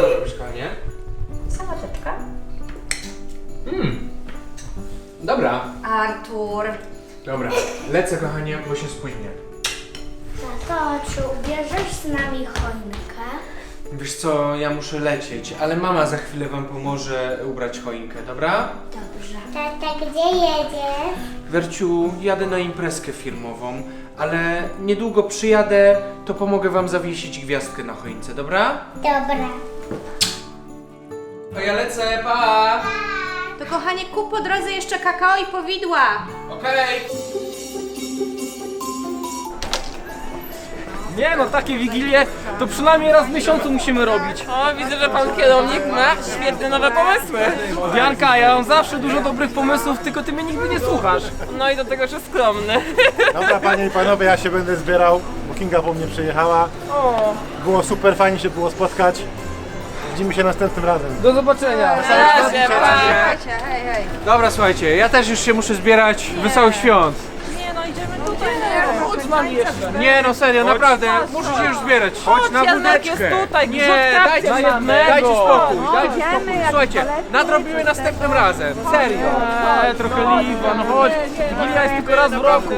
tam robisz, kochanie? Sałateczka. Mmm. Dobra, Artur. dobra. Lecę, kochanie, bo się spóźnię. Tato, czy ubierzesz z nami choinkę? Wiesz co, ja muszę lecieć, ale mama za chwilę wam pomoże ubrać choinkę, dobra? Dobrze. Tata, gdzie jedziesz? Werciu, jadę na imprezkę firmową, ale niedługo przyjadę, to pomogę wam zawiesić gwiazdkę na choince, dobra? Dobra. To ja lecę, pa! To kochanie, kup po drodze jeszcze kakao i powidła. Okej. Nie no, takie wigilie to przynajmniej raz w miesiącu musimy robić. O, widzę, że pan kierownik ma świetne nowe pomysły. Dianka, ja mam zawsze dużo dobrych pomysłów, tylko ty mnie nigdy nie słuchasz. No i do tego, że skromny. Dobra panie i panowie, ja się będę zbierał, bo Kinga po mnie przyjechała. Było super, fajnie się było spotkać. Widzimy się następnym razem. Do zobaczenia. Razie, pa. Słuchajcie, hej, hej. Dobra, słuchajcie, ja też już się muszę zbierać. Wesołych świąt. Nie no, idziemy tutaj. Chodź nami jeszcze. Nie no, serio, naprawdę, muszę się już zbierać. Chodź na Janek wódeczkę. jest tutaj, Nie, dajcie, mamy. dajcie, dajcie spokój, dajcie spokój. Słuchajcie, nadrobimy następnym razem, serio. Eee, trochę liwa, no chodź. Wigilia jest tylko raz w roku.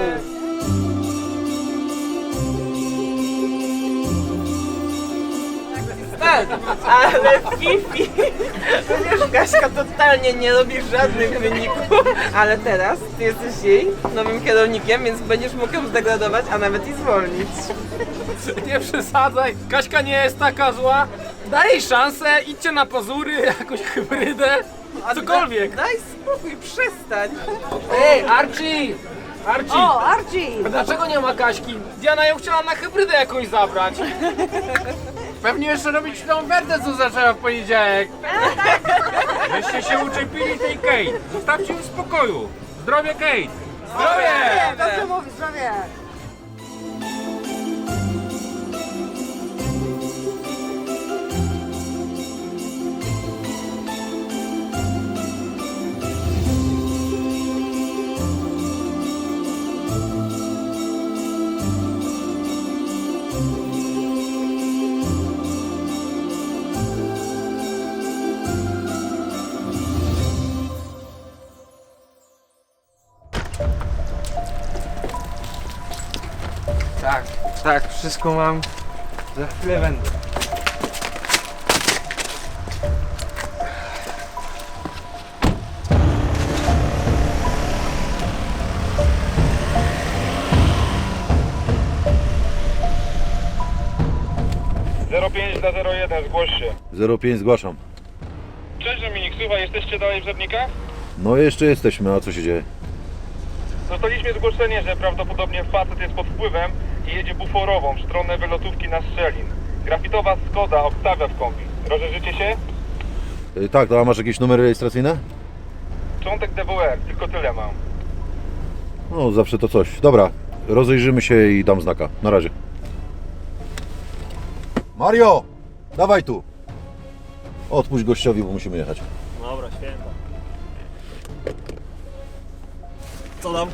Ale Fifi, przecież Kaśka totalnie nie robi żadnych wyników, ale teraz ty jesteś jej nowym kierownikiem, więc będziesz mógł ją zdegradować, a nawet i zwolnić. Nie przesadzaj, Kaśka nie jest taka zła. Daj jej szansę, idźcie na pazury, jakąś hybrydę, cokolwiek. Daj spokój, przestań. Ej, Archie! Archie! O, Archie! A Dlaczego nie ma Kaśki? Diana ją chciała na hybrydę jakąś zabrać. Pewnie jeszcze robić tą ofertę, co zaczęła w poniedziałek. Żeście się uczepili tej Kate. Zostawcie ją w spokoju. Zdrowie Kate. Zdrowie! Dobrze mówi, zdrowie. Tak, tak, wszystko mam. Za chwilę będę. na 01, zgłoś się. 05 zgłaszam. Cześć Dominik, słuchaj, jesteście dalej w Żernikach? No jeszcze jesteśmy, a co się dzieje? Dostaliśmy zgłoszenie, że prawdopodobnie facet jest pod wpływem i jedzie buforową w stronę wylotówki na Strzelin. Grafitowa Skoda obstawia w kombi. Rozejrzycie się? Y, tak, to a masz jakieś numery rejestracyjne? Czątek DWR, tylko tyle mam. No zawsze to coś. Dobra, rozejrzymy się i dam znaka. Na razie. Mario! Dawaj tu! Odpuść gościowi, bo musimy jechać. Dobra, święta. Co tam?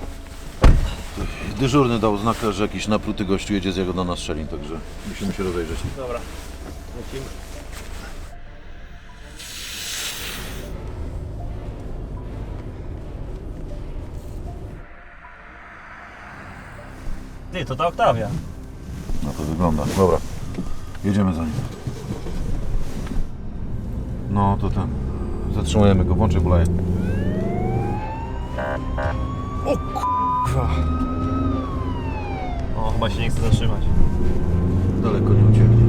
Dyżurny dał znak, że jakiś napruty gościu jedzie z jego do nas Szelin, także musimy się rozejrzeć. Dobra, lecimy. Ty, to ta Oktawia. No to wygląda. Dobra, jedziemy za nim. No to ten. Zatrzymujemy go, włączę bulaję. O, chyba się nie chce zatrzymać. Daleko nie ucieknie.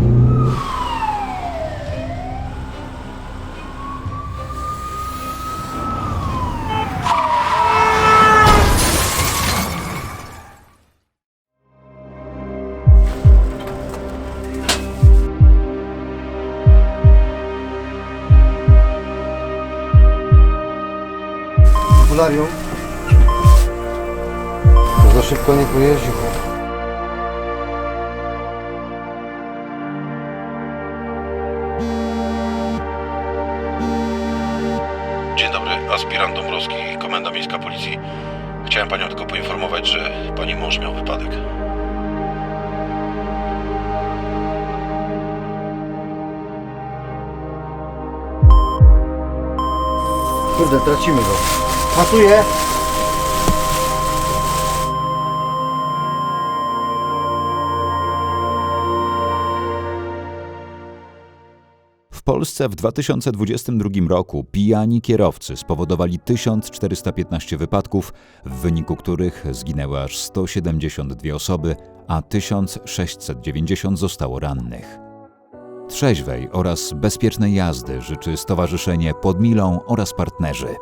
Polarium. Za szybko nie pojeździł. Dzień dobry, aspirant Dąbrowski, Komenda Miejska Policji. Chciałem panią tylko poinformować, że pani mąż miał wypadek. Kurde, tracimy go. Pasuje! Polsce w 2022 roku pijani kierowcy spowodowali 1415 wypadków, w wyniku których zginęły aż 172 osoby, a 1690 zostało rannych. Trzeźwej oraz bezpiecznej jazdy życzy Stowarzyszenie Pod Milą oraz partnerzy.